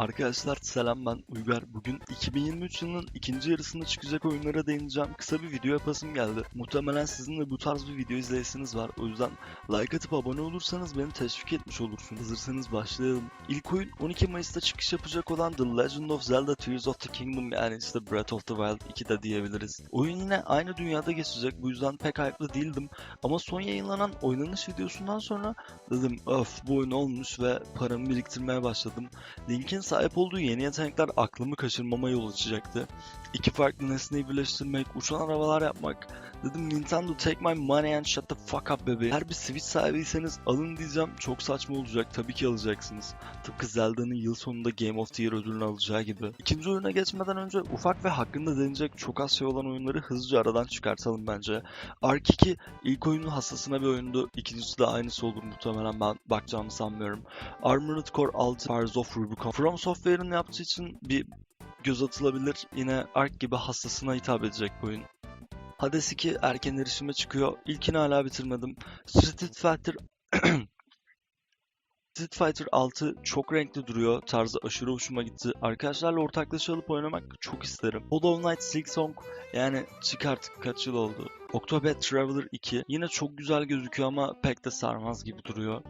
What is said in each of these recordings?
Arkadaşlar selam ben Uygar. Bugün 2023 yılının ikinci yarısında çıkacak oyunlara değineceğim. Kısa bir video yapasım geldi. Muhtemelen sizin de bu tarz bir video izleyesiniz var. O yüzden like atıp abone olursanız beni teşvik etmiş olursunuz. Hazırsanız başlayalım. İlk oyun 12 Mayıs'ta çıkış yapacak olan The Legend of Zelda Tears of the Kingdom yani işte Breath of the Wild 2 de diyebiliriz. Oyun yine aynı dünyada geçecek bu yüzden pek hype'lı değildim. Ama son yayınlanan oynanış videosundan sonra dedim öf bu oyun olmuş ve paramı biriktirmeye başladım. Link'in sahip olduğu yeni yetenekler aklımı kaçırmama yol açacaktı. İki farklı nesneyi birleştirmek, uçan arabalar yapmak. Dedim Nintendo take my money and shut the fuck up baby. Eğer bir Switch sahibiyseniz alın diyeceğim. Çok saçma olacak. Tabii ki alacaksınız. Tıpkı Zelda'nın yıl sonunda Game of the Year ödülünü alacağı gibi. İkinci oyuna geçmeden önce ufak ve hakkında denilecek çok az şey olan oyunları hızlıca aradan çıkartalım bence. Ark 2 ilk oyunun hassasına bir oyundu. İkincisi de aynısı olur muhtemelen ben bakacağımı sanmıyorum. Armored Core 6 Fires of Rubicon. From Software'ın yaptığı için bir göz atılabilir. Yine Ark gibi hassasına hitap edecek bu oyun. Hades 2 erken erişime çıkıyor. İlkini hala bitirmedim. Street Fighter Street Fighter 6 çok renkli duruyor. Tarzı aşırı hoşuma gitti. Arkadaşlarla ortaklaşa alıp oynamak çok isterim. Hollow Knight Silk Song yani çıkart kaç yıl oldu. Octopath Traveler 2 yine çok güzel gözüküyor ama pek de sarmaz gibi duruyor.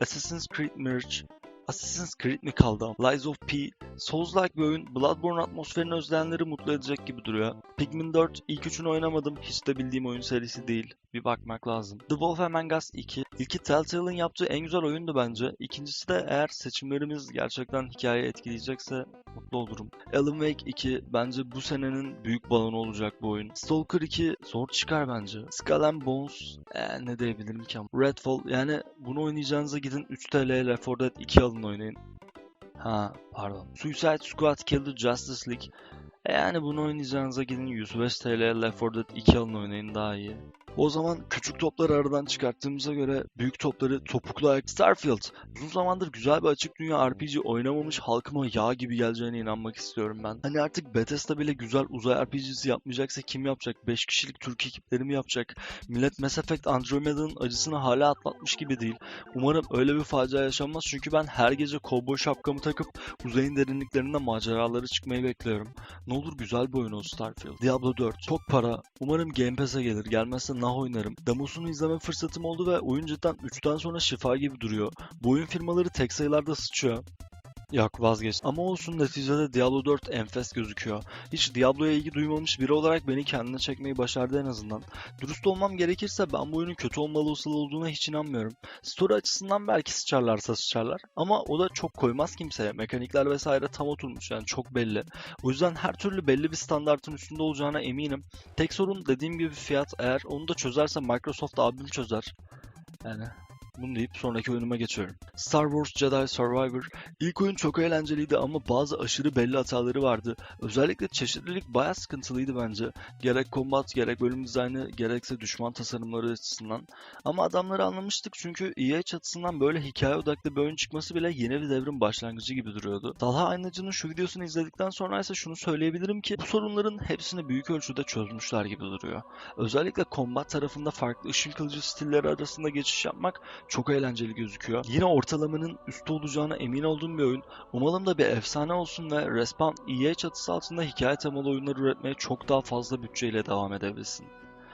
Assassin's Creed Mirage Assassin's Creed mi kaldı? Lies of P, Souls-like bir oyun, Bloodborne atmosferini özleyenleri mutlu edecek gibi duruyor. Pikmin 4, ilk üçünü oynamadım, hiç de bildiğim oyun serisi değil. Bir bakmak lazım. The Wolf Among Us 2, ilki Telltale'ın yaptığı en güzel oyundu bence. İkincisi de eğer seçimlerimiz gerçekten hikayeyi etkileyecekse mutlu olurum. Alan Wake 2, bence bu senenin büyük balonu olacak bu oyun. Stalker 2, zor çıkar bence. Skull and Bones, ee, ne diyebilirim ki ama. Redfall, yani bunu oynayacağınıza gidin 3 TL Left 4 Dead 2 alın oynayın. Ha pardon. Suicide Squad Kill the Justice League. E yani bunu oynayacağınıza gidin 105 TL Left 4 Dead 2 alın oynayın daha iyi. O zaman küçük topları aradan çıkarttığımıza göre büyük topları topuklu ayak Starfield. Uzun zamandır güzel bir açık dünya RPG oynamamış halkıma yağ gibi geleceğine inanmak istiyorum ben. Hani artık Bethesda bile güzel uzay RPG'si yapmayacaksa kim yapacak? 5 kişilik Türk ekipleri mi yapacak? Millet Mass Effect Andromeda'nın acısını hala atlatmış gibi değil. Umarım öyle bir facia yaşanmaz çünkü ben her gece kovboy şapkamı takıp uzayın derinliklerinde maceraları çıkmayı bekliyorum. Ne olur güzel bir oyun olsun Starfield. Diablo 4. Çok para. Umarım Game Pass'e gelir. Gelmezse nah oynarım. Demosunu izleme fırsatım oldu ve oyun cidden 3'ten sonra şifa gibi duruyor. Bu oyun firmaları tek sayılarda sıçıyor. Yok vazgeçtim. Ama olsun neticede Diablo 4 enfes gözüküyor. Hiç Diablo'ya ilgi duymamış biri olarak beni kendine çekmeyi başardı en azından. Dürüst olmam gerekirse ben bu oyunun kötü olmalı olasılığı olduğuna hiç inanmıyorum. Story açısından belki sıçarlarsa sıçarlar. Ama o da çok koymaz kimseye. Mekanikler vesaire tam oturmuş yani çok belli. O yüzden her türlü belli bir standartın üstünde olacağına eminim. Tek sorun dediğim gibi fiyat. Eğer onu da çözerse Microsoft abim çözer. Yani bunu deyip sonraki oyunuma geçiyorum. Star Wars Jedi Survivor. İlk oyun çok eğlenceliydi ama bazı aşırı belli hataları vardı. Özellikle çeşitlilik bayağı sıkıntılıydı bence. Gerek combat, gerek bölüm dizaynı, gerekse düşman tasarımları açısından. Ama adamları anlamıştık çünkü EA çatısından böyle hikaye odaklı bir oyun çıkması bile yeni bir devrin başlangıcı gibi duruyordu. Talha Aynacı'nın şu videosunu izledikten sonra ise şunu söyleyebilirim ki bu sorunların hepsini büyük ölçüde çözmüşler gibi duruyor. Özellikle combat tarafında farklı ışın kılıcı stilleri arasında geçiş yapmak çok eğlenceli gözüküyor. Yine ortalamanın üstü olacağına emin olduğum bir oyun. Umalım da bir efsane olsun ve Respawn EA çatısı altında hikaye temalı oyunlar üretmeye çok daha fazla bütçeyle devam edebilsin.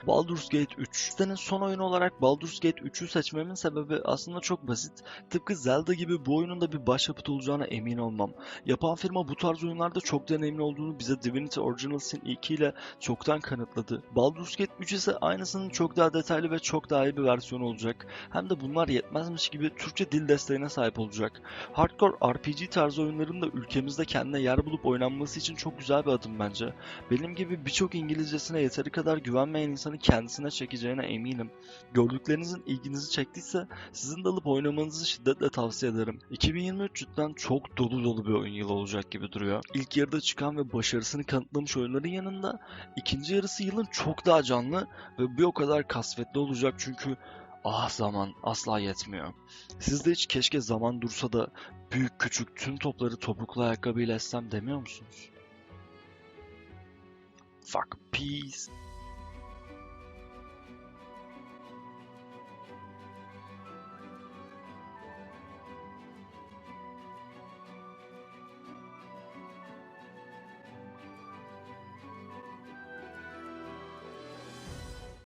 Baldur's Gate 3. Senin son oyunu olarak Baldur's Gate 3'ü seçmemin sebebi aslında çok basit. Tıpkı Zelda gibi bu oyunun da bir başyapıt olacağına emin olmam. Yapan firma bu tarz oyunlarda çok deneyimli olduğunu bize Divinity Original Sin 2 ile çoktan kanıtladı. Baldur's Gate 3 ise aynısının çok daha detaylı ve çok daha iyi bir versiyonu olacak. Hem de bunlar yetmezmiş gibi Türkçe dil desteğine sahip olacak. Hardcore RPG tarzı oyunların da ülkemizde kendine yer bulup oynanması için çok güzel bir adım bence. Benim gibi birçok İngilizcesine yeteri kadar güvenmeyen insanı kendisine çekeceğine eminim. Gördüklerinizin ilginizi çektiyse sizin de alıp oynamanızı şiddetle tavsiye ederim. 2023 cidden çok dolu dolu bir oyun yılı olacak gibi duruyor. İlk yarıda çıkan ve başarısını kanıtlamış oyunların yanında ikinci yarısı yılın çok daha canlı ve bir o kadar kasvetli olacak çünkü ah zaman asla yetmiyor. Sizde hiç keşke zaman dursa da büyük küçük tüm topları topuklu ayakkabıyla essem demiyor musunuz? Fuck peace.